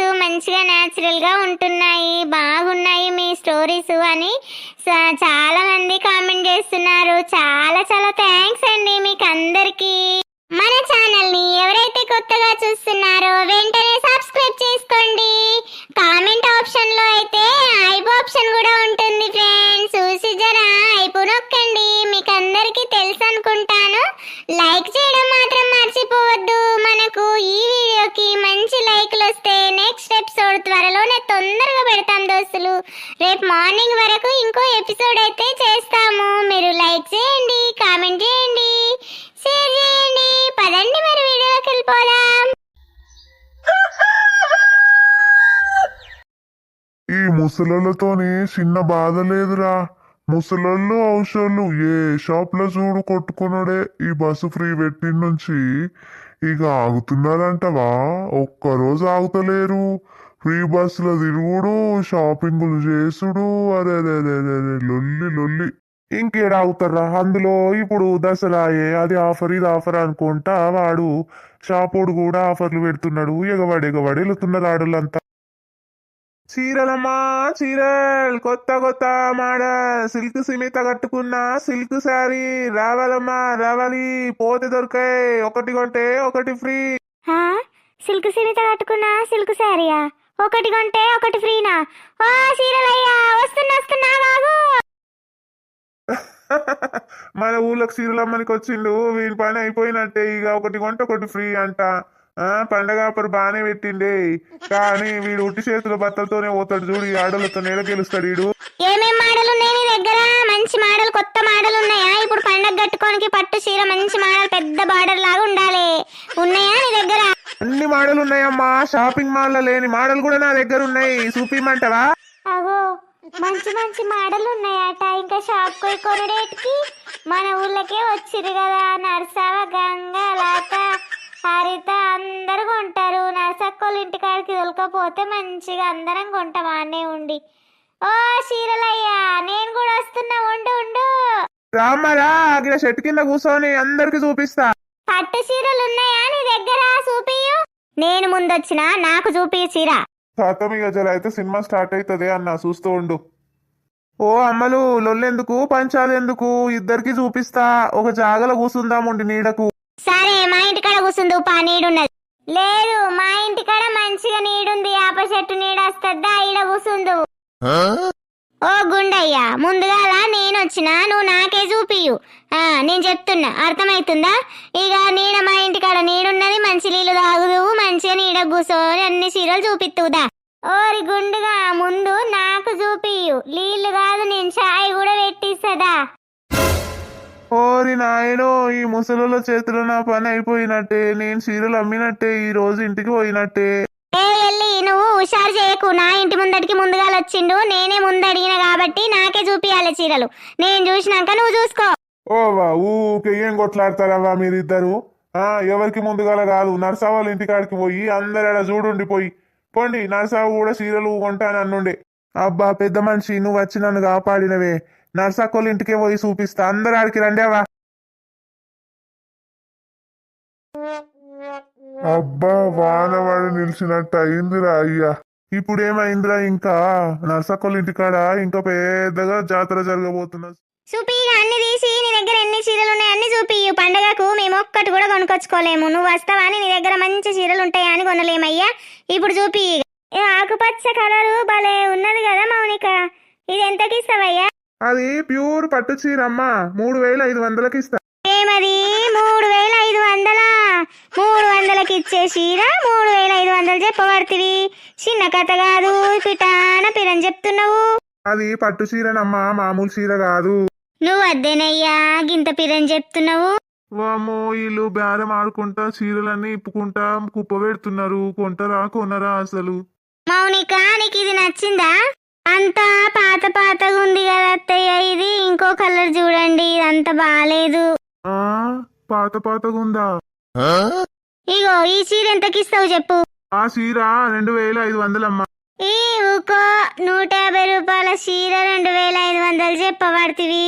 మంచిగా న్యాచురల్గా ఉంటున్నాయి బాగున్నాయి మీ స్టోరీస్ అని స- చాలా మంది కామెంట్ చేస్తున్నారు. చాలా చాలా థ్యాంక్స్ అండి మీకు అందరికీ. మన ఛానల్ని ఎవరైతే కొత్తగా చూస్తున్నారో వెంటనే సబ్స్క్రైబ్ చేసుకోండి. కామెంట్ ఆప్షన్లో అయితే ఐబో ఆప్షన్ కూడా ఉంటుంది ఫ్రెండ్స్ చూసి జరా ఐపు నొక్కండి. మీకు అందరికీ తెలుసు అనుకుంటాను లైక్ చేయడం మాత్రం మర్చిపోవద్దు. మనకు ఈ వీడియోకి మంచి లైక్లు వస్తే నెక్స్ట్ ఎపిసోడ్ త్వరలోనే తొందరగా పెడతాం దోస్తులు. రేపు మార్నింగ్ వరకు ఇంకో ఎపిసోడ్ అయితే చేస్తాము. మీరు లైక్ చేయండి కామెంట్ చేయండి షేర్ చేయండి. పదండి మరి వీడియోకి వెళ్ళిపోదాం. ఈ ముసలతోనే చిన్న బాధ లేదురా. ముసలోళ్ళు అవసరాలు ఏ షాప్లో చూడు కొట్టుకున్నాడే ఈ బస్సు ఫ్రీ పెట్టిన నుంచి. ఇక ఆగుతున్నారంటవా ఒక్కరోజు ఆగుతలేరు. ఫ్రీ బస్సులో తిరుగుడు షాపింగులు చేసుడు. అరే లొల్లి లొల్లి. ఇంకేడ ఆగుతారా అందులో ఇప్పుడు దసరాయే అది ఆఫర్ ఇది ఆఫర్ అనుకుంటా వాడు షాపోడు కూడా ఆఫర్లు పెడుతున్నాడు. ఎగవాడు ఎగవాడు వెళుతున్నారు ఆడోళ్ళంతా. చీరలమ్మా చీరల్ కొత్త కొత్త మోడల్ సిల్క్ సిమిత కట్టుకున్న సిల్క్ శారీ. రావాలమ్మా రావాలి. పోతే దొరికాయి. ఒకటి కొంటే ఒకటి ఫ్రీ. హా? సిల్క్ సిరిత కట్టుకున్న సిల్క్ శారీయా? ఒకటి కొంటే ఒకటి ఫ్రీనా? ఓ చీరలయ్యా వస్తున్నా వస్తున్నా బాబు. మన ఊళ్ళోకి చీరలమ్మనికి వచ్చిండు వీని పని అయిపోయినట్టే. ఇక ఒకటి కొంటే ఒకటి ఫ్రీ అంట. పండగ ఆఫర్ బాగానే పెట్టిండే. కానీ వీడు ఉట్టి చేతుల బట్టలతోనే పోతాడు చూడు ఈ ఆడలతో నేల గెలుస్తాడు వీడు. ఏమేం మోడల్ ఉన్నాయి నీ దగ్గర? మంచి మోడల్ కొత్త మోడల్ ఉన్నాయా? ఇప్పుడు పండగ కట్టుకోనికి పట్టు చీర మంచి మోడల్ పెద్ద బార్డర్ లాగా ఉండాలి. ఉన్నాయా నీ దగ్గర? అన్ని మోడల్ ఉన్నాయమ్మా. షాపింగ్ మాల్లో లేని మోడల్ కూడా నా దగ్గర ఉన్నాయి. చూపిమంటావా అవో మంచి మంచి మోడల్ ఉన్నాయట. ఇంకా షాప్ పోయి కొనడేటికి మన ఊళ్ళకే వచ్చిరు కదా. నర్సావ గంగ లత హరిత అందరు కొంటారు. నర్సక్కోళ్ళ ఇంటికాడికి దొరకపోతే మంచిగా అందరం కొంటాం. ఆనే ఉండి. ఓ చీరలయ్యా నేను కూడా వస్తున్నా. ఉండు ఉండు. రామ్మరా అక్కడ చెట్టు కింద కూర్చొని అందరికి చూపిస్తా. పట్టు చీరలు ఉన్నాయా? నీ దగ్గర చూపియు నేను ముందొచ్చిన నాకు చూపియు చీర. శాతం ఇక జర అయితే సినిమా స్టార్ట్ అవుతుంది అన్న. చూస్తూ ఉండు. ఓ అమ్మలు లొల్లెందుకు? పంచాలెందుకు? ఇద్దరికి చూపిస్తా. ఒక జాగల కూసుందాముండి నీడకు. సరే మా ఇంటికాడ కూర్చుంది పా నీడున్నది. లేదు మా ఇంటికాడ మంచిగా నీడుంది. ఆప చెట్టు నీడ వస్తుందా ఈడ కూర్చుందు ఓ గుండయ్య ముందుగాల నేను వచ్చిన నువ్వు నాకే చూపియు ఆ, నేను చెప్తున్నా అర్థమవుతుందా ఇక నీడ మా ఇంటికాడ నీడున్నది మంచి నీళ్ళు తాగుదువు మంచిగా నీడ కూర్చొని అన్ని చీరలు చూపిత్తుదా ఓరి గుండుగా ముందు నాకు చూపియు నీళ్ళు కాదు నేను చాయ్ కూడా పెట్టిస్తదా ఓరి నాయనో ఈ ముసలుల చేతిలో నా పని అయిపోయినట్టే. నేను చీరలు అమ్మినట్టే ఈ రోజు ఇంటికి పోయినట్టే. ఏ ఎల్లి నువ్వు హుషారు చేయకు. నా ఇంటి ముందటికి ముందుగా వచ్చిండు నేనే ముందు అడిగిన కాబట్టి నాకే చూపియాలి చీరలు. నేను చూసినాక నువ్వు చూసుకో. ఓవా ఊకే ఏం కొట్లాడతారవ్వా మీరిద్దరు? ఆ ఎవరికి ముందుగాల కాదు నర్సా వాళ్ళ ఇంటికాడికి పోయి అందరు ఆడ చూడుండి పోయి. పోండి నర్సావు కూడా చీరలు కొంటానన్నుండే అబ్బా పెద్ద మనిషి నువ్వు వచ్చి నన్ను కాపాడినవే. నర్సాకోళ్ళ ఇంటికే పోయి చూపిస్తా. అందరు ఆడికి రండేవా అబ్బా వానవాడు నిలిచినట్టు అయిందిరా అయ్యా. ఇప్పుడు ఏమైందిరా ఇంకా? నర్సకోళ్ళ ఇంటికాడ ఇంకా పెద్దగా జాతర జరగబోతున్నా చూపి అన్ని తీసి నీ దగ్గర ఎన్ని చీరలు ఉన్నాయి అన్ని చూపి. పండగకు మేము ఒక్కటి కూడా కొనుక్కొచ్చుకోలేము. నువ్వు వస్తావా అని నీ దగ్గర మంచి చీరలు ఉంటాయా అని కొనలేమయ్యా? ఇప్పుడు చూపి ఆకుపచ్చ కలరు భలే ఉన్నది కదా మౌనిక. ఇది ఎంతకి ఇస్తావయ్యా అది ప్యూర్ పట్టు చీరమ్మా. మూడు వేల ఐదు వందలకి ఇస్తా. ఏమది మూడు వేల ఐదు వందలా? మూడు వందలకి ఇచ్చే చీర మూడు వేల ఐదు వందలు చెప్పబడుతుంది చిన్న కథ కాదు పిటాన పిరని చెప్తున్నావు. అది పట్టు చీరనమ్మా మామూలు చీర కాదు. నువ్వు అద్దేనయ్యా గింత పిరని చెప్తున్నావు. వామో వీళ్ళు బేరం ఆడుకుంటా చీరలన్నీ ఇప్పుకుంటా కుప్ప పెడుతున్నారు. కొంటరా కొనరా అసలు. మౌనిక నీకు ఇది నచ్చిందా? అంతా పాత పాతగా ఉంది కదా అత్తయ్య. ఇది ఇంకో కలర్ చూడండి. ఇదంతా బాగాలేదు ఆ పాత పాతగా ఉందా? ఇగో ఈ చీర ఎంతకి ఇస్తావు చెప్పు. ఆ చీర రెండు వేల ఐదు వందలమ్మా ఈ ఊకో నూట యాభై రూపాయల చీర రెండు వేల ఐదు వందలు చెప్పబడుతుంది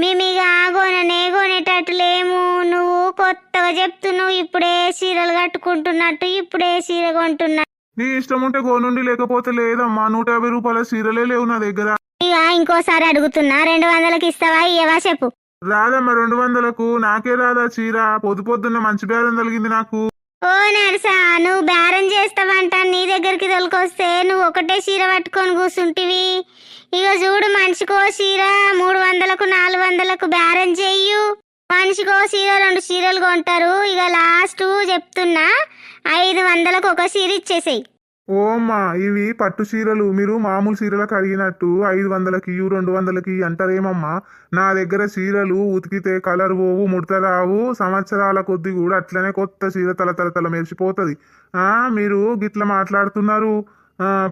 మేమిగ కొననే కొనేటట్టు లేము. నువ్వు కొత్తగా చెప్తున్నావు ఇప్పుడే చీరలు కట్టుకుంటున్నట్టు ఇప్పుడే చీర కొంటున్నా నీ ఇష్టం ఉంటే కోనుండి లేకపోతే లేదమ్మా. నూట యాభై రూపాయల చీరలే లేవు నా దగ్గర. ఇక ఇంకోసారి అడుగుతున్నా. రెండు వందలకి ఇస్తావా? ఇయ్యవా చెప్పు. రాదమ్మా రెండు వందలకు. నాకే రాదా చీర? పొద్దు పొద్దున్న మంచి బేరం తగిలింది నాకు. ఓ నర్సా నువ్వు బేరం చేస్తావంట. నీ దగ్గరికి తొలకొస్తే నువ్వు ఒకటే చీర పట్టుకొని కూర్చుంటివి ఇక చూడు మనిషికో చీర. మూడు వందలకు నాలుగు వందలకు బేరం చెయ్యు. మనిషికో చీర రెండు చీరలు కొంటారు. ఇక లాస్ట్ చెప్తున్నా ఐదు వందలకు ఒక చీర ఇచ్చేసేయి. ఓమ్మా ఇవి పట్టు చీరలు మీరు మామూలు చీరలకు అడిగినట్టు ఐదు వందలకి రెండు వందలకి అంటారేమమ్మా? నా దగ్గర చీరలు ఉతికితే కలర్ పోవు ముడత రావు. సంవత్సరాల కొద్ది కూడా అట్లనే కొత్త చీర తల తల తల మెరిసిపోతుంది. ఆ మీరు గిట్ల మాట్లాడుతున్నారు.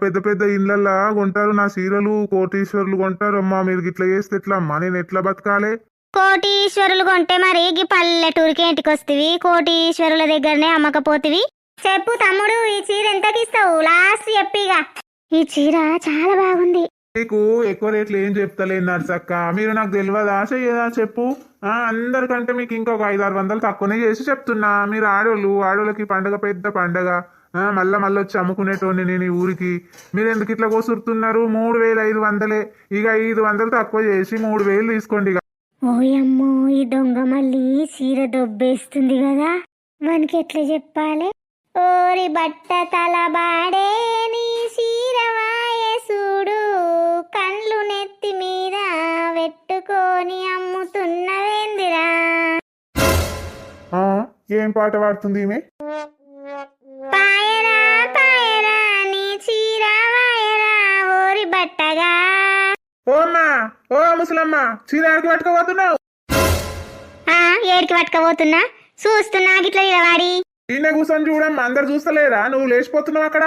పెద్ద పెద్ద ఇళ్ళల్లా కొంటారు నా చీరలు కోటీశ్వరులు కొంటారు అమ్మా మీరు గిట్ల చేస్తే ఎట్లా అమ్మా నేను ఎట్లా బతకాలే? కోటీశ్వరులు కొంటే మరి ఈ పల్లెటూరికి ఇంటికి కోటీశ్వరుల దగ్గరనే అమ్మకపోతివి? చెప్పు తమ్ముడు ఈ చీర ఎంత తీస్తావు లాస్ట్ చెప్పిగా. ఈ చీర చాలా బాగుంది. మీకు ఎక్కువ రేట్లు ఏం చెప్తలేను నర్సక్క. మీరు నాకు తెలియదా? చెయ్యదా? చెప్పు. ఆ, అందరికంటే మీకు ఇంకొక ఐదు ఆరు వందలు తక్కువనే చేసి చెప్తున్నా. మీరు ఆడోళ్ళు ఆడోళ్ళకి పండగ పెద్ద పండగ. ఆ, మళ్ళా మళ్ళీ వచ్చి అమ్ముకునేటోని నేను ఈ ఊరికి. మీరు ఎందుకు ఇట్లా కోసురుతున్నారు? మూడు వేలు ఐదు వందలే. ఇక ఐదు వందలు తక్కువ చేసి మూడు వేలు తీసుకోండి ఇక. ఓయమ్మో ఈ దొంగ మళ్ళీ చీర దొబ్బేస్తుంది కదా. మనకి ఎట్లా చెప్పాలి? ఓరి బట్ట తలబాడే నీ చీరవాయే చూడు కండ్లు నెత్తి మీద పెట్టుకొని అమ్ముతున్నవేందిరా. ఏం పాట పాడుతుంది ఈమె? పాయరా పాయరా నీ చీర వాయరా ఓరి బట్టగా. ఓ అమ్మా! ఓ ముసలమ్మ చీర ఆడికి పట్టుకోబోతున్నావు? ఆ ఏడికి పట్టుకపోతున్నా చూస్తున్నా గిట్ల నిలవాడి ఈయన కూర్చొని చూడమ్మా అందరు చూస్తలేరా? నువ్వు లేచిపోతున్నావు అక్కడ?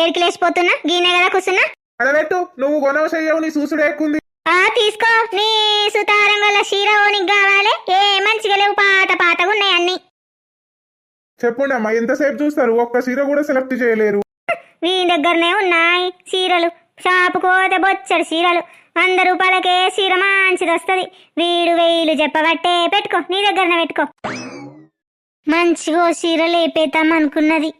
ఏడికి లేచిపోతున్నా? గీనే కదా కూర్చున్నా అడబెట్టు నువ్వు గొనవ చెయ్యవు నీ చూసుడు ఎక్కుంది. ఆ తీసుకో. నీ సుతారం వల్ల చీర ఓనికి కావాలి. ఏ మంచిగా లేవు పాత పాతగా ఉన్నాయి అన్ని. చెప్పండి అమ్మా ఎంతసేపు చూస్తారు? ఒక్క చీర కూడా సెలెక్ట్ చేయలేరు. వీని దగ్గరనే ఉన్నాయి చీరలు. షాపు కోత బొచ్చడు చీరలు. వంద రూపాయలకే చీర మంచిది వస్తుంది వీడు వేలు చెప్పబట్టే పెట్టుకో నీ దగ్గరనే పెట్టుకో. మంచిగా చీర లేపేద్దాం అనుకున్నది.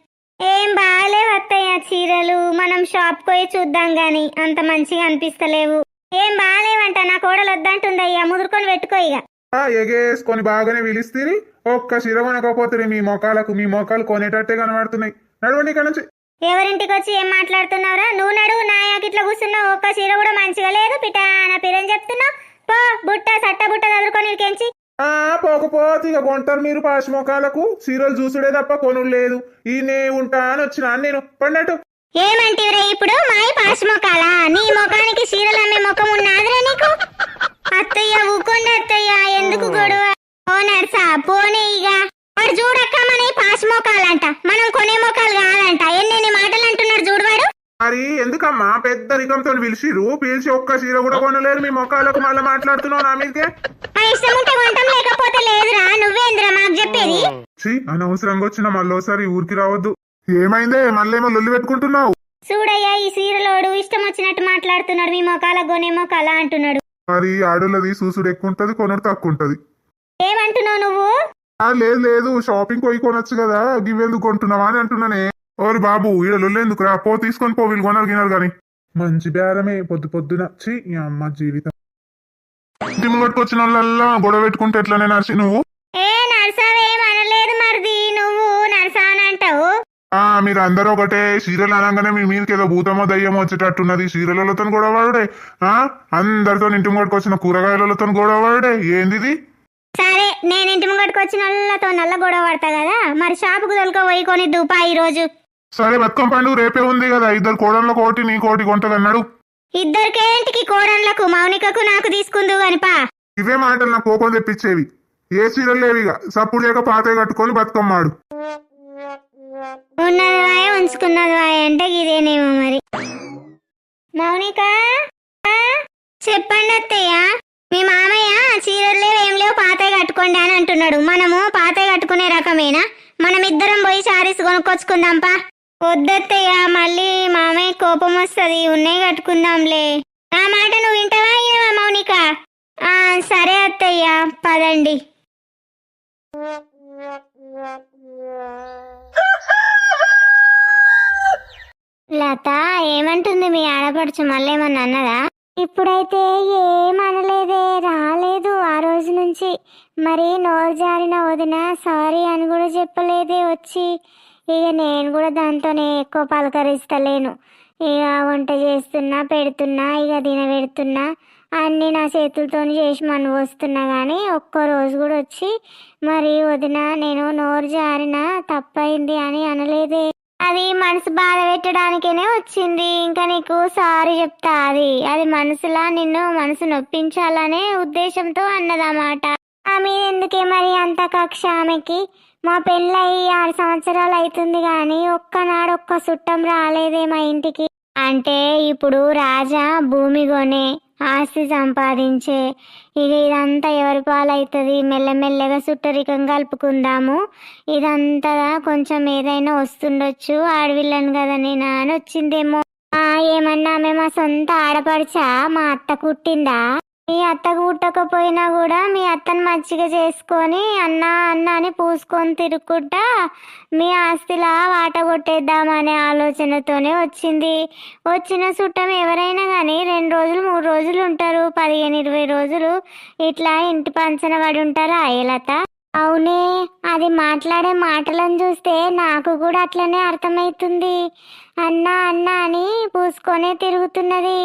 ఏం బాగాలేవు అత్తయ్య చీరలు మనం షాప్ పోయి చూద్దాం గాని అంత మంచిగా అనిపిస్తలేవు. ఏం బాగాలేవంట నా కోడలు వద్దంటుందయ్యా ముదురుకొని పెట్టుకో ఇక. ఆ, ఎగేసుకొని బాగానే పిలిస్తీరి ఒక్క చీర కొనకపోతే మీ మొఖాలకు మీ మొఖాలు కొనేటట్టే కనబడుతున్నాయి. నడవండి ఇక్కడ నుంచి. ఎవరింటికి వచ్చి ఏం మాట్లాడుతున్నావురా? నువ్వు నడువు నాయాకి ఇట్లా కూర్చున్నావు. ఒక్క చీర కూడా మంచిగా లేదు. పిటా నా పిరని చెప్తున్నావు? పో బుట్ట సట్ట బుట్ట చదువుకొని ఇరికెంచి ఆ పోకపోతే ఇక కొంటారు మీరు పాసి మొఖాలకు చీరలు చూసుడే తప్ప కొనుడు లేదు. ఈయనే ఉంటా అని వచ్చినా నేను. పడినట్టు ఏమంటివిరా ఇప్పుడు? మాయి పాసి మొకాలా నీ ముఖానికి చీరలు అమ్మే ముఖం ఉన్నాదిరా నీకు? అత్తయ్య ఊకోండి అత్తయ్య. ఎందుకు గొడవ? ఓ నర్సా పోనీ ఇక. వాడు చూడక్క మన పాసి మొకాలంట. మనం కొనే మొఖాలు కాదంట. ఎన్నెన్ని మాటలు అంటున్నాడు చూడవాడు మరి ఎందుకమ్మా? పెద్ద రికంతో పిలిచిరు పిలిచి ఒక్క చీర కూడా కొనలేరు. మీ మొఖాలకు మళ్ళీ మాట్లాడుతున్నావు నా మీదకే? మా ఇష్టం ఉంటే కొంటాం లేకపోతే లేదురా. నువ్వేంద్రా మాకు చెప్పేది? ఛీ, అనవసరంగా వచ్చిన మళ్ళీసారి ఊరికి రావద్దు. ఏమైందే? మళ్ళేమో లొల్లి పెట్టుకుంటున్నావు. చూడయ్యా ఈ సీరలోడు ఇష్టం వచ్చినట్టు మాట్లాడుతున్నాడు. మీ మొకాల గోనే మొకాల అంటున్నాడు. మరి ఆడోళ్ళది చూసుడు ఎక్కువ ఉంటది కొనుడు తక్కువ ఉంటది ఏమంటున్నావు నువ్వు? ఆ లేదు లేదు షాపింగ్ పోయి కొనొచ్చు కదా గివెందుకు కొంటున్నావా అని అంటున్నానే. ఓరి బాబు ఈడ లొల్లెందుకు రా పో తీసుకొని పో వీళ్ళు కొనరు గినరు గాని. మంచి బేరమే పొద్దు పొద్దున ఈ అమ్మ జీవితం. ఇంటి ముంగట్టుకొచ్చిన వాళ్ళల్లా గొడవ పెట్టుకుంటే ఎట్లనే నర్సి నువ్వు? ఏ మరిది నువ్వు ఆ మీరు అందరూ ఒకటే సీరియల్ అనగానే మీ మీదకి ఏదో భూతమో దయ్యమో వచ్చేటట్టున్నది. సీరియలతో గొడవడే ఆ? అందరితో ఇంటి ముంగట్టుకొచ్చిన కూరగాయలతో గొడవడే ఏంది ఇది? సరే నేను ఇంటి ముంగటికి వచ్చిన వాళ్ళతో నల్ల గొడవ పడతా కదా. మరి షాపుకు తొలక పోయి కొని దుపా ఈ రోజు సరే బతుకం పండుగ రేపే ఉంది కదా. ఇద్దరు కోడళ్ళ కోటి నీ కోటి కొంటదన్నాడు. ఇద్దరికేంటికి కోడన్లకు మౌనికకు నాకు తీసుకుందు గనిపా ఇవే మాటలు నాకు కోపం తెప్పించేవి. ఏ సీరియల్ లేవు ఇక. సప్పుడు లేక పాతే కట్టుకొని బతుకమ్మాడు. ఉన్నది వాయ ఉంచుకున్నది వాయ అంటే ఇదేనేమో మరి. మౌనిక? చెప్పండి అత్తయ్య మీ మామయ్య చీరలు లేవు ఏం లేవు పాతే కట్టుకోండి అని అంటున్నాడు. మనము పాతే కట్టుకునే రకమేనా? మనం ఇద్దరం పోయి శారీస్ కొనుక్కొచ్చుకుందాంపా. వద్దత్తయ్య మళ్ళీ మామయ్య కోపం వస్తుంది ఉన్నాయి కట్టుకుందాంలే. నా మాట నువ్వు వింటావా ఇనవా మౌనిక? ఆ సరే అత్తయ్య పదండి. లత ఏమంటుంది మీ ఆడపడుచు? మళ్ళీ ఏమన్నా అన్నదా? ఇప్పుడైతే ఏమనలేదే రాలేదు ఆ రోజు నుంచి. మరి నోరు జారిన వదిన సారీ అని కూడా చెప్పలేదే వచ్చి. ఇక నేను కూడా దాంతోనే ఎక్కువ పలకరిస్తలేను. ఇక వంట చేస్తున్నా పెడుతున్నా ఇక తినబెడుతున్నా అన్నీ నా చేతులతో చేసి మనం వస్తున్నా కానీ ఒక్క రోజు కూడా వచ్చి మరి వదిన నేను నోరు జారిన తప్పైంది అని అనలేదే. అది మనసు బాధ పెట్టడానికేనే వచ్చింది. ఇంకా నీకు సారీ చెప్తా అది. అది మనసులా నిన్ను మనసు నొప్పించాలనే ఉద్దేశంతో అన్నదన్నమాట ఆమె ఎందుకే మరి అంత కక్ష ఆమెకి? మా పెళ్ళయి ఆరు సంవత్సరాలు అవుతుంది కానీ ఒక్కనాడు ఒక్క చుట్టం రాలేదే మా ఇంటికి. అంటే ఇప్పుడు రాజా భూమి కొనే ఆస్తి సంపాదించే. ఇక ఇదంతా ఎవరి పాలవుతుంది మెల్లమెల్లగా సుట్టరికం కలుపుకుందాము. ఇదంతా కొంచెం ఏదైనా వస్తుండొచ్చు. ఆడవిల్లను కదా నేను అని వచ్చిందేమో. ఏమన్నా ఆమె మా సొంత ఆడపడిచా? మా అత్త కుట్టిందా? మీ అత్తకు కుట్టకపోయినా కూడా మీ అత్తను మంచిగా చేసుకొని అన్న అన్న అని పూసుకొని తిరుక్కుంటా మీ ఆస్తిలా వాట కొట్టేద్దామనే ఆలోచనతోనే వచ్చింది. వచ్చిన చుట్టం ఎవరైనా కానీ రెండు రోజులు మూడు రోజులు ఉంటారు. పదిహేను ఇరవై రోజులు ఇట్లా ఇంటి పంచన పడి ఉంటారు. అయ్యలత అవునే అది మాట్లాడే మాటలను చూస్తే నాకు కూడా అట్లనే అర్థమవుతుంది అన్నా అన్నా అని పూసుకొనే తిరుగుతున్నది.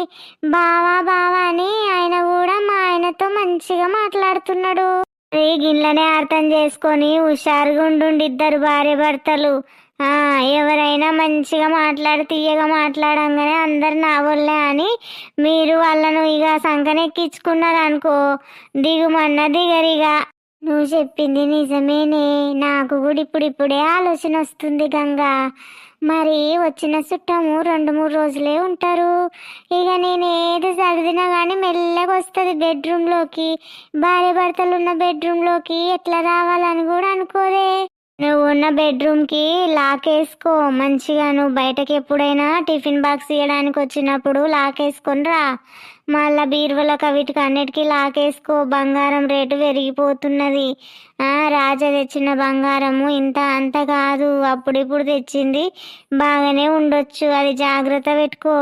బావా బావా అని ఆయన కూడా మా ఆయనతో మంచిగా మాట్లాడుతున్నాడు. అది గిన్నెలనే అర్థం చేసుకొని హుషారుగా ఉండుండి ఇద్దరు భార్య భర్తలు. ఎవరైనా మంచిగా మాట్లాడి తీయగా మాట్లాడంగానే అందరు నా వల్లే అని మీరు వాళ్ళను ఇక సంకనెక్కించుకున్నారు అనుకో దిగుమన్న దిగరిగా. నువ్వు చెప్పింది నిజమేనే. నాకు కూడా ఇప్పుడిప్పుడే ఆలోచన వస్తుంది గంగా. మరి వచ్చిన చుట్టము రెండు మూడు రోజులే ఉంటారు. ఇక నేను ఏది చదివినా కానీ మెల్లగా వస్తుంది బెడ్రూమ్లోకి. భార్య భర్తలు ఉన్న బెడ్రూమ్లోకి ఎట్లా రావాలని కూడా అనుకోదే. నువ్వు ఉన్న బెడ్రూమ్కి లాక్ వేసుకో మంచిగా నువ్వు బయటకి ఎప్పుడైనా టిఫిన్ బాక్స్ ఇవ్వడానికి వచ్చినప్పుడు లాక్ వేసుకొని రా. మళ్ళా బీరువలకు వీటికి అన్నిటికీ లాకేసుకో బంగారం రేటు పెరిగిపోతున్నది. రాజా తెచ్చిన బంగారము ఇంత అంత కాదు. అప్పుడిప్పుడు తెచ్చింది బాగానే ఉండొచ్చు. అది జాగ్రత్త పెట్టుకో.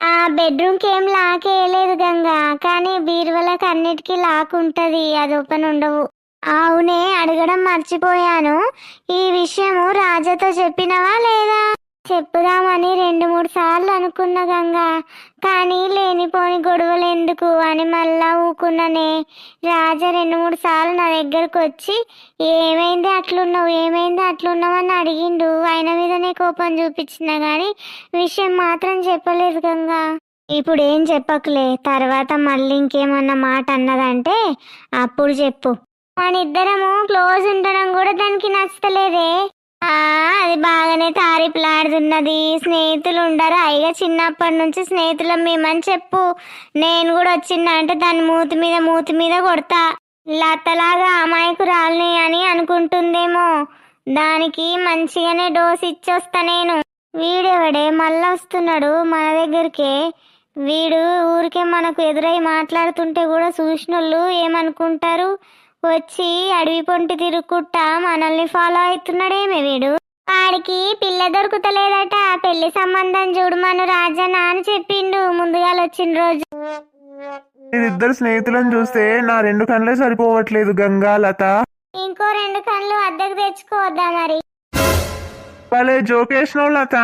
ఆ బెడ్రూమ్కి ఏం లాక్ వేయలేదు గంగా. కానీ బీరువలకు అన్నిటికీ లాక్ ఉంటుంది అది ఓపెన్ ఉండవు. అవునే అడగడం మర్చిపోయాను. ఈ విషయము రాజాతో చెప్పినవా లేదా? చెప్పుదామని రెండు మూడు సార్లు అనుకున్న గంగా కానీ లేనిపోని గొడవలు ఎందుకు అని మళ్ళా ఊకున్ననే. రాజా రెండు మూడు సార్లు నా దగ్గరకు వచ్చి ఏమైంది అట్లున్నావు? ఏమైంది అట్లున్నావు? అని అడిగిండు. ఆయన మీదనే కోపం చూపించిన కానీ విషయం మాత్రం చెప్పలేదు గంగా. ఇప్పుడు ఏం చెప్పకులే. తర్వాత మళ్ళీ ఇంకేమన్నా మాట అన్నదంటే అప్పుడు చెప్పు. మన ఇద్దరము క్లోజ్ ఉండడం కూడా దానికి నచ్చలేదే. అది బాగానే తారిపులాడుతున్నది. స్నేహితులు ఉండరు అయిగా చిన్నప్పటి నుంచి స్నేహితులం మేమని చెప్పు. నేను కూడా వచ్చిందా అంటే దాని మూతి మీద మూతి మీద కొడతా. లతలాగా అమాయకురాలిని అని అనుకుంటుందేమో. దానికి మంచిగానే డోస్ ఇచ్చొస్తా నేను. వీడెవడే? మళ్ళా వస్తున్నాడు మన దగ్గరికే. వీడు ఊరికే మనకు ఎదురై మాట్లాడుతుంటే కూడా చూసినోళ్ళు ఏమనుకుంటారు? వచ్చి అడవి పొంటి తిరుక్కుంటా మనల్ని ఫాలో అవుతున్నాడేమే వీడు. వాడికి పిల్ల దొరుకుతలేదట పెళ్ళి సంబంధం చూడమను రాజన్న అని చెప్పిండు ముందుగా వచ్చిన రోజు. మీరిద్దరు స్నేహితులను చూస్తే నా రెండు కళ్ళే సరిపోవట్లేదు గంగా లత. ఇంకో రెండు కళ్ళు అద్దెకు తెచ్చుకోవద్దా మరి? భలే జోకేసినావు లత.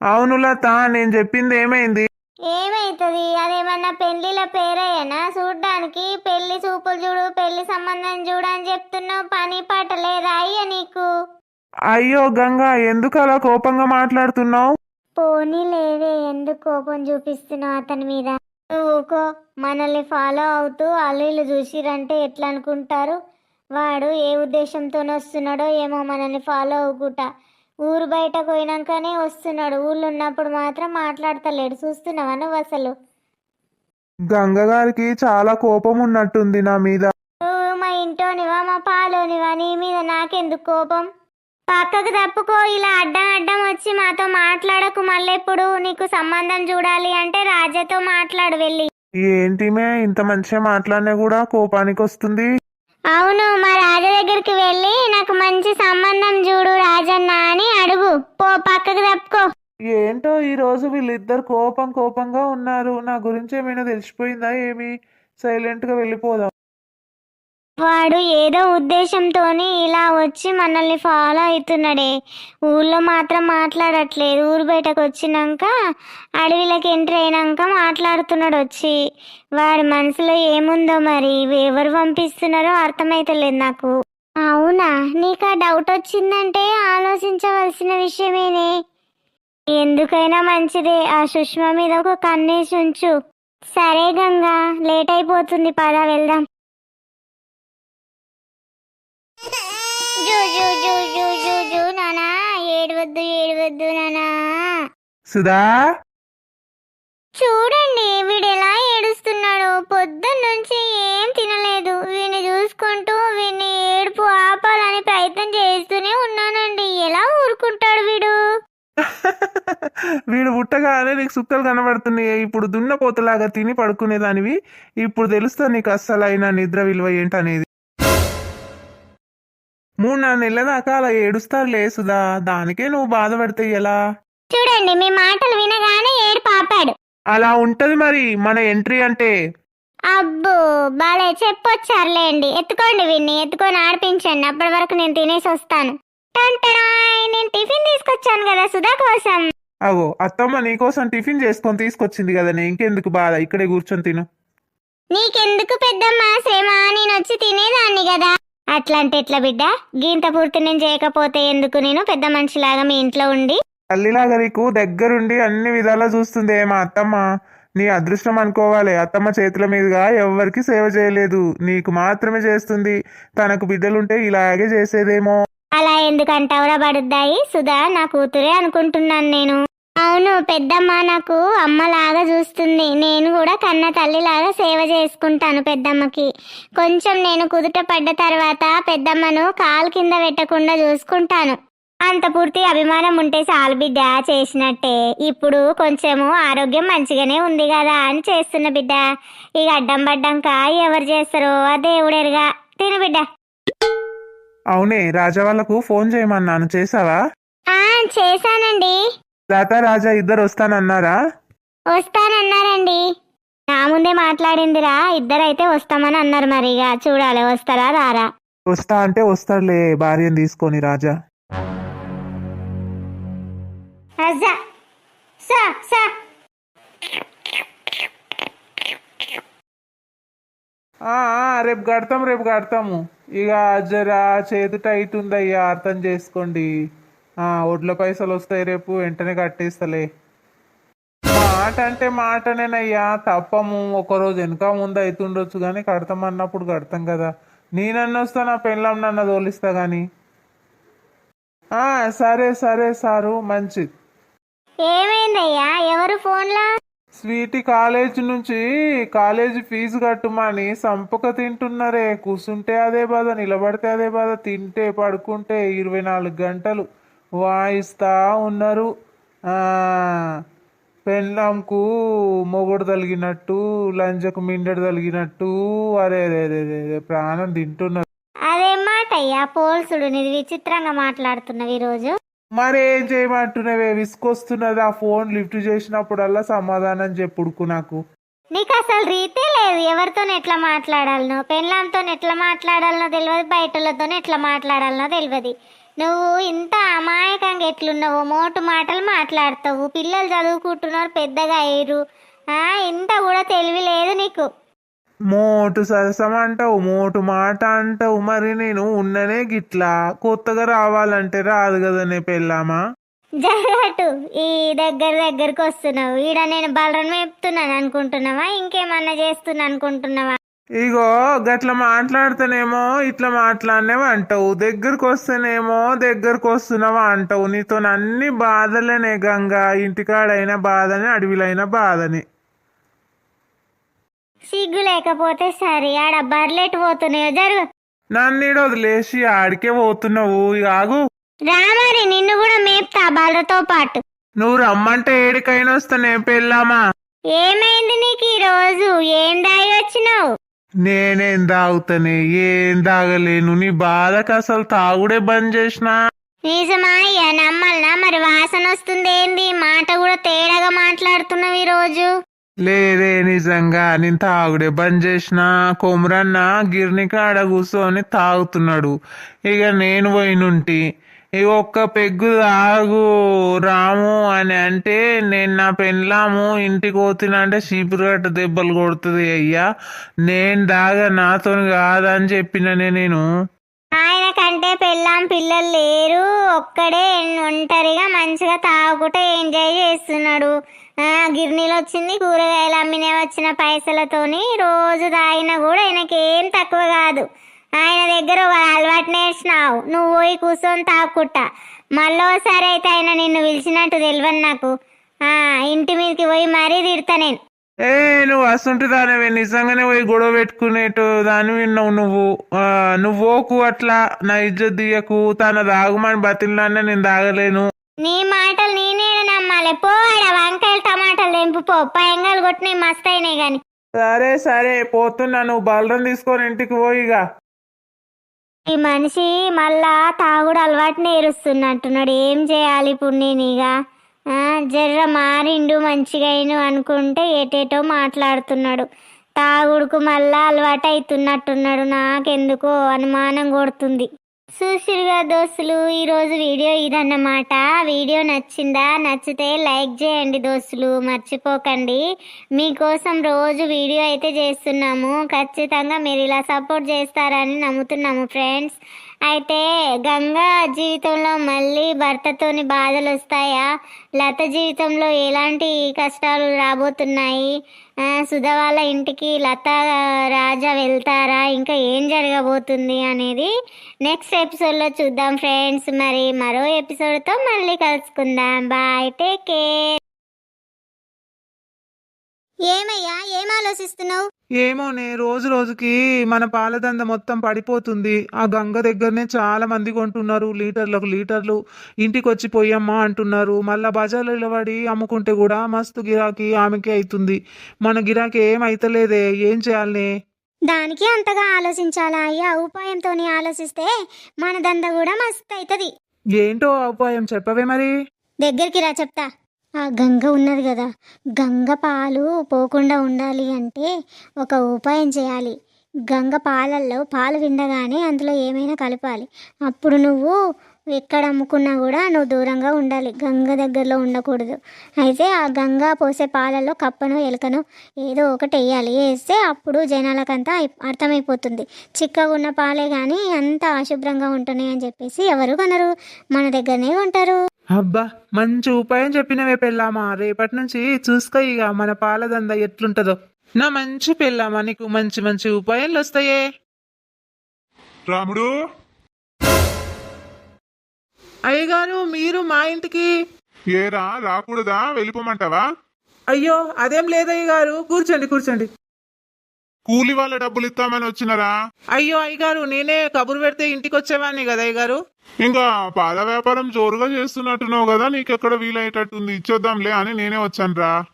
అవును లత నేను చెప్పింది ఏమైంది? ఏమైతుంది? అదేమన్నా పెళ్ళిల పేరయ్యనా చూడ్డానికి పెళ్ళి చూపులు చూడు పెళ్ళి సంబంధం చూడు అని చెప్తున్నావు. పని పాట లేదా అయ్య నీకు? అయ్యో గంగా ఎందుకు అలా కోపంగా మాట్లాడుతున్నావు? పోనీ లేవే ఎందుకు కోపం చూపిస్తున్నావు అతని మీద? నువ్వుకో మనల్ని ఫాలో అవుతూ వీళ్ళు చూసిరంటే ఎట్లా అనుకుంటారు వాడు ఏ ఉద్దేశంతో వస్తున్నాడో ఏమో మనల్ని ఫాలో అవ్వకుండా ఊరు బయట పోయినాకనే వస్తున్నాడు. ఊళ్ళో ఉన్నప్పుడు మాత్రం మాట్లాడతలేడు. చూస్తున్నావా నువ్వు అసలు? గంగ గారికి చాలా కోపం ఉన్నట్టుంది నా మీద. నువ్వు మా ఇంటోనివా మా పాలోనివా? నీ మీద నాకెందుకు కోపం? పక్కకు తప్పుకో ఇలా అడ్డం అడ్డం వచ్చి మాతో మాట్లాడకు మళ్ళెప్పుడు. నీకు సంబంధం చూడాలి అంటే రాజాతో మాట్లాడు వెళ్ళి. ఏంటిమే ఇంత మంచిగా మాట్లాడినా కూడా కోపానికి వస్తుంది అవును మా రాజా దగ్గరికి వెళ్ళి నాకు మంచి సంబంధం చూడు రాజన్న అని అడుగు. పో పక్కకు తప్పుకో. ఏంటో ఈ రోజు వీళ్ళిద్దరు కోపం కోపంగా ఉన్నారు. నా గురించి ఏమైనా తెలిసిపోయిందా ఏమి? సైలెంట్గా వెళ్ళిపోదాం. వాడు ఏదో ఉద్దేశంతోని ఇలా వచ్చి మనల్ని ఫాలో అవుతున్నాడే. ఊళ్ళో మాత్రం మాట్లాడట్లేదు. ఊరు బయటకు వచ్చినాక అడవిలోకి ఎంటర్ అయినాక మాట్లాడుతున్నాడు వచ్చి. వాడి మనసులో ఏముందో మరి? ఎవరు పంపిస్తున్నారో అర్థమైతలేదు నాకు. అవునా? నీకు ఆ డౌట్ వచ్చిందంటే ఆలోచించవలసిన విషయమేనే? ఎందుకైనా మంచిదే. ఆ సుష్మ మీద ఒక కన్నేసి ఉంచు. సరే గంగా లేట్ అయిపోతుంది. పద వెళ్దాం. సుధా చూడండి వీడు ఎలా ఏడుస్తున్నాడు. పొద్దున్న నుంచి ఏం తినలేదు. వీడిని చూసుకుంటూ వీడిని ఏడుపు ఆపాలని ప్రయత్నం చేస్తూనే ఉన్నానండి. ఎలా ఊరుకుంటాడు వీడు? వీడు పుట్టగానే నీకు సుక్కలు కనబడుతున్నాయి. ఇప్పుడు దున్నపోతులాగా తిని పడుకునేదానివి. ఇప్పుడు తెలుస్తా నీకు అస్సలైన నిద్ర విలువ ఏంటనేది. మూడు నాలుగు నెలల దాకా అలా ఏడుస్తారు సుధా. దానికే నువ్వు బాధపడితే ఎలా? చూడండి మీ మాటలు వినగానే ఏడు పాపాడు. అలా ఉంటది మరి మన ఎంట్రీ అంటే. అబ్బో బాలే చెప్పొచ్చారులేండి. ఎత్తుకోండి వీడిని ఎత్తుకొని ఆడిపించండి. అప్పటి వరకు నేను తినేసి వస్తాను. టంటడాయ్, నేను టిఫిన్ తీసుకొచ్చాను కదా సుధా కోసం. అవో అత్తమ్మ నీకోసం టిఫిన్ చేసుకొని తీసుకొచ్చింది కదా నీ ఇంకెందుకు బాధ? ఇక్కడే కూర్చొని తిను. నీకెందుకు పెద్దమ్మా శ్రమ నేను వచ్చి తినేదాన్ని కదా. అట్లా అంటే ఎట్లా బిడ్డ? గీంత పూర్తి నేను చేయకపోతే ఎందుకు నేను పెద్ద మనిషిలాగా మీ ఇంట్లో ఉండి? తల్లిలాగా నీకు దగ్గరుండి అన్ని విధాలా చూస్తుంది. మా అత్తమ్మ? నీ అదృష్టం అనుకోవాలి. అత్తమ్మ చేతుల మీదుగా ఎవ్వరికి సేవ చేయలేదు. నీకు మాత్రమే చేస్తుంది. తనకు బిడ్డలుంటే ఇలాగే చేసేదేమో. అలా ఎందుకంటావురా పడుద్దాయి సుధా నా కూతురే అనుకుంటున్నాను నేను. అవును పెద్దమ్మ నాకు అమ్మలాగా చూస్తుంది. నేను కూడా కన్న తల్లిలాగా సేవ చేసుకుంటాను పెద్దమ్మకి. కొంచెం నేను కుదుట పడ్డ తర్వాత పెద్దమ్మను కాలు కింద పెట్టకుండా చూసుకుంటాను. అంత పూర్తి అభిమానం ఉంటే చాలు బిడ్డ చేసినట్టే. ఇప్పుడు కొంచెము ఆరోగ్యం మంచిగానే ఉంది కదా అని చేస్తున్న బిడ్డ. ఇక అడ్డం పడ్డాక ఎవరు చేస్తారో ఆ దేవుడెరుగా. తిను బిడ్డ. అవునే రాజా వాళ్ళకు ఫోన్ చేయమన్నాను చేసావా? ఆ చేశానండి. రాత రాజా ఇద్దరు వస్తానన్నారా? వస్తానన్నారండి. నా ముందే మాట్లాడిందిరా ఇద్దరైతే వస్తామని అన్నారు మరి ఇక. చూడాలి వస్తారా రారా? వస్తా అంటే వస్తాడులే భార్యను తీసుకొని రాజా. అజ్జా సా సా. రేపు కడతాం రేపు కడతాము. ఇక జరా చేతి టైట్ ఉందయ్యా అర్థం చేసుకోండి. ఒడ్ల పైసలు వస్తాయి రేపు వెంటనే కట్టేస్తలే. మాట అంటే మాటనేనయ్యా తప్పము. ఒకరోజు వెనక ముందు అవుతుండొచ్చు కానీ కడతాం అన్నప్పుడు కడతాం కదా. నేనన్న వస్తా నా పెళ్ళం నన్న తోలిస్తా కానీ సరే సరే సారు మంచిది. ఏమైందయ్యా? ఎవరు ఫోన్లా? స్వీటీ కాలేజ్ నుంచి కాలేజీ ఫీజు కట్టుమని సంపక తింటున్నారే. కూర్చుంటే అదే బాధ నిలబడితే అదే బాధ తింటే పడుకుంటే ఇరవై నాలుగు గంటలు వాయిస్తా ఉన్నారు. పెళ్ళాంకు మొగుడు తలిగినట్టు లంజకు మిండెడు తలిగినట్టు అరే అరే ప్రాణం తింటున్నారు. అదేం మాట అయ్యా పోల్సుడు నీది విచిత్రంగా మాట్లాడుతున్నావు ఈరోజు. మరేం ఏం చేయమంటున్నావే? విసుకొస్తున్నది ఆ ఫోన్ లిఫ్ట్ చేసినప్పుడల్లా సమాధానం చెప్పుడుకు నాకు. నీకు అసలు రీతే లేదు. ఎవరితో ఎట్లా మాట్లాడాలనో పెళ్ళాంతో ఎట్లా మాట్లాడాలనో తెలియదు బయటలతో ఎట్లా మాట్లాడాలనో తెలియదు నువ్వు ఇంత అమాయకంగా ఎట్లున్నావు మోటు మాటలు మాట్లాడతావు. పిల్లలు చదువుకుంటున్నారు పెద్దగా అయ్యారు ఇంత కూడా తెలివి లేదు నీకు. మోటు సరసం అంటావు మోటు మాట అంటావు మరి నేను ఉన్ననే గిట్లా. కొత్తగా రావాలంటే రాదు కదనే పెళ్ళామా? జరగటు. ఈ దగ్గర దగ్గరకు వస్తున్నావు. ఈడ నేను బలరన్ మేపుతున్నాను అనుకుంటున్నావా? ఇంకేమన్నా చేస్తున్నా అనుకుంటున్నావా? ఇగో గట్ల మాట్లాడితేనేమో ఇట్లా మాట్లాడినేవా అంటావు. దగ్గరకు వస్తేనేమో దగ్గరకు వస్తున్నావా అంటావు. నీతో అన్ని బాధలేనే గంగా. ఇంటికాడైన బాధని అడవిలైన బాధని. సిగ్గు లేకపోతే సరే ఆడ బర్లెట్ పోతున్నాయో జరుగు. ఈడ వదిలేసి ఆడికే పోతున్నావు ఇక ఆగు. రా మరి నిన్ను కూడా మేపుతా బర్రతో పాటు. నువ్వు రమ్మంటే ఏడికైనా వస్తానే పెళ్ళామా? ఏమైంది నీకు ఈ రోజు ఏం దాగి వచ్చినావు? నేనేం తాగుతానే ఏం తాగలేను నీ బాధకు అసలు తాగుడే బంద్ చేసినా. నిజమాయ్యా నమ్మల్నా? మరి వాసన వస్తుంది ఏంది మాట కూడా తేడాగా మాట్లాడుతున్నావు ఈ రోజు లేదే నిజంగా. నేను తాగుడే బంద్ చేసిన కొమరన్న గిర్ని కాడ కూర్చొని తాగుతున్నాడు. ఇక నేను పోయినుంటి. ఇక ఒక్క పెగ్గు తాగు రాము అని అంటే నేను నా పెళ్ళాము ఇంటికి పోతున్నంటే చీపురుగట్ట దెబ్బలు కొడుతుంది అయ్యా. నేను దాగా నాతో కాదని చెప్పిననే నేను. ఆయన కంటే పెళ్ళాం పిల్లలు లేరు. ఒక్కడే ఒంటరిగా మంచిగా తాగుకుంటూ ఎంజాయ్ చేస్తున్నాడు. గిర్నీలు వచ్చింది కూరగాయలు అమ్మినే వచ్చిన పైసలతోని రోజు తాగినా కూడా ఆయనకి ఏం తక్కువ కాదు. ఆయన దగ్గర ఒక అలవాటు నేర్చినావు. నువ్వు పోయి కూర్చొని తాగుకుంటా. మళ్ళోసారి అయితే ఆయన నిన్ను పిలిచినట్టు తెలియదు నాకు. ఇంటి మీదకి పోయి మరీ తిడతా నేను. ఏ నువ్వు అసంటి దానివే. నిజంగానే పోయి గొడవ పెట్టుకునేటు దాని విన్నావు నువ్వు. నువ్వు ఓకు అట్లా నా ఇజ్జత్ దియకు తన దాగుమని బతిలానే నేను దాగలేను. నీ మాటలు నేనే నమ్మాలి. పో ఆడ వంకాయలు టమాటాలు తెంపు పో. పయంగాలు కొట్టినాయి మస్తు అయినాయి గాని. సరే సరే పోతున్నా నువ్వు. బలరం తీసుకొని ఇంటికి పోయిగా ఈ మనిషి మళ్ళా తాగుడు అలవాటు నేరుస్తున్నట్టున్నాడు ఏం చేయాలి ఇప్పుడు నేను ఇక జర్ర మారిండు మంచిగా అయిను అనుకుంటే ఏటేటో మాట్లాడుతున్నాడు. తాగుడుకు మళ్ళా అలవాటు అవుతున్నట్టున్నాడు నాకెందుకో అనుమానం కొడుతుంది. చూసిరుగా దోస్తులు ఈరోజు వీడియో ఇదన్నమాట. వీడియో నచ్చిందా? నచ్చితే లైక్ చేయండి దోస్తులు. మర్చిపోకండి. మీకోసం రోజు వీడియో అయితే చేస్తున్నాము. ఖచ్చితంగా మీరు ఇలా సపోర్ట్ చేస్తారని నమ్ముతున్నాము ఫ్రెండ్స్. అయితే గంగా జీవితంలో మళ్ళీ భర్తతోని బాధలు వస్తాయా లత జీవితంలో ఎలాంటి కష్టాలు రాబోతున్నాయి? సుధ వాళ్ళ ఇంటికి లత రాజా వెళ్తారా? ఇంకా ఏం జరగబోతుంది అనేది నెక్స్ట్ ఎపిసోడ్లో చూద్దాం ఫ్రెండ్స్. మరి మరో ఎపిసోడ్తో మళ్ళీ కలుసుకుందాం. Bye take care. ఏమయ్యా? ఏం ఆలోచిస్తున్నావు? ఏమోనే రోజు రోజుకి మన పాలదంద మొత్తం పడిపోతుంది. ఆ గంగ దగ్గరనే చాలా మంది కొంటున్నారు లీటర్లకు లీటర్లు. ఇంటికి వచ్చి పోయమ్మా అంటున్నారు. మళ్ళా బజార్లో పడి అమ్ముకుంటే కూడా మస్తు గిరాకీ ఆమెకి అవుతుంది మన గిరాకీ ఏం అయితలేదే ఏం చేయాలనే? దానికి అంతగా ఆలోచించాలా? అయ్యా ఉపాయంతో ఆలోచిస్తే మన దంద కూడా మస్తు అవుతుంది ఏంటో ఆ ఉపాయం చెప్పవే మరి? దగ్గరికి రా చెప్తా. ఆ గంగ ఉన్నది కదా. గంగ పాలు పోకుండా ఉండాలి అంటే ఒక ఉపాయం చేయాలి. గంగ పాలల్లో పాలు విండగానే అందులో ఏమైనా కలపాలి. అప్పుడు నువ్వు ఎక్కడ అమ్ముకున్నా కూడా నువ్వు దూరంగా ఉండాలి. గంగ దగ్గరలో ఉండకూడదు. అయితే ఆ గంగ పోసే పాలల్లో కప్పను ఎలకను ఏదో ఒకటి వేయాలి. వేస్తే అప్పుడు జనాలకంతా అర్థమైపోతుంది. చిక్కగా ఉన్న పాలే కానీ అంత అశుభ్రంగా ఉంటున్నాయి అని చెప్పేసి ఎవరు కొనరు. మన దగ్గరనే ఉంటారు. అబ్బా మంచి ఉపాయం చెప్పినవే పెళ్ళామా. రేపటి నుంచి చూసుకో ఇక మన పాలదంద ఎట్లుంటదో. నా మంచి పెళ్ళామా నీకు మంచి మంచి ఉపాయాలు వస్తాయే. రాముడు? అయ్యగారు మీరు మా ఇంటికి. ఏరా రాకూడదా? వెళ్ళిపోమంటావా? అయ్యో అదేం లేదయ్య గారు కూర్చోండి కూర్చోండి. కూలి వాళ్ళ డబ్బులు ఇస్తామని వచ్చినారా? అయ్యో అయ్యగారు నేనే కబురు పెడితే ఇంటికి వచ్చేవాడిని కదా అయ్యగారు. ఇంకా పాల వ్యాపారం జోరుగా చేస్తున్నట్టున్నావు కదా నీకెక్కడ వీలయ్యేటట్టుంది? ఇచ్చొద్దాంలే అని నేనే వచ్చాను రా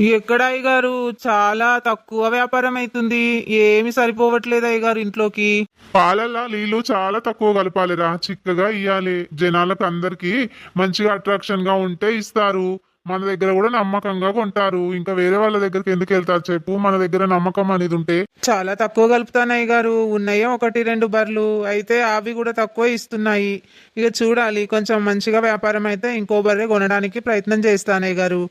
ఎక్కడ అయ్యగారు? చాలా తక్కువ వ్యాపారం అవుతుంది. ఏమి సరిపోవట్లేదు అయ్యగారు ఇంట్లోకి. పాలల్లో నీళ్ళు చాలా తక్కువ కలపాలిరా. చిక్కగా ఇయ్యాలి. జనాలకు అందరికి మంచిగా అట్రాక్షన్గా ఉంటే ఇస్తారు. మన దగ్గర కూడా నమ్మకంగా కొంటారు. ఇంకా వేరే వాళ్ళ దగ్గరికి ఎందుకు వెళ్తారు చెప్పు. మన దగ్గర నమ్మకం అనేది ఉంటే. చాలా తక్కువ కలుపుతాను అయ్యగారు ఉన్నాయో ఒకటి రెండు బర్లు అయితే అవి కూడా తక్కువ ఇస్తున్నాయి. ఇక చూడాలి. కొంచెం మంచిగా వ్యాపారం అయితే ఇంకో బర్రె కొనడానికి ప్రయత్నం చేస్తాను అయ్యగారు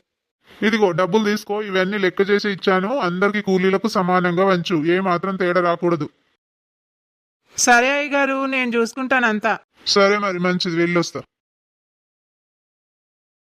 ఇదిగో డబ్బులు తీసుకో. ఇవన్నీ లెక్క చేసి ఇచ్చాను. అందరికి కూలీలకు సమానంగా వంచు. ఏ మాత్రం తేడా రాకూడదు. సరే అయ్యగారు నేను చూసుకుంటానంతా. సరే మరి మంచిది. వెళ్ళొస్తా.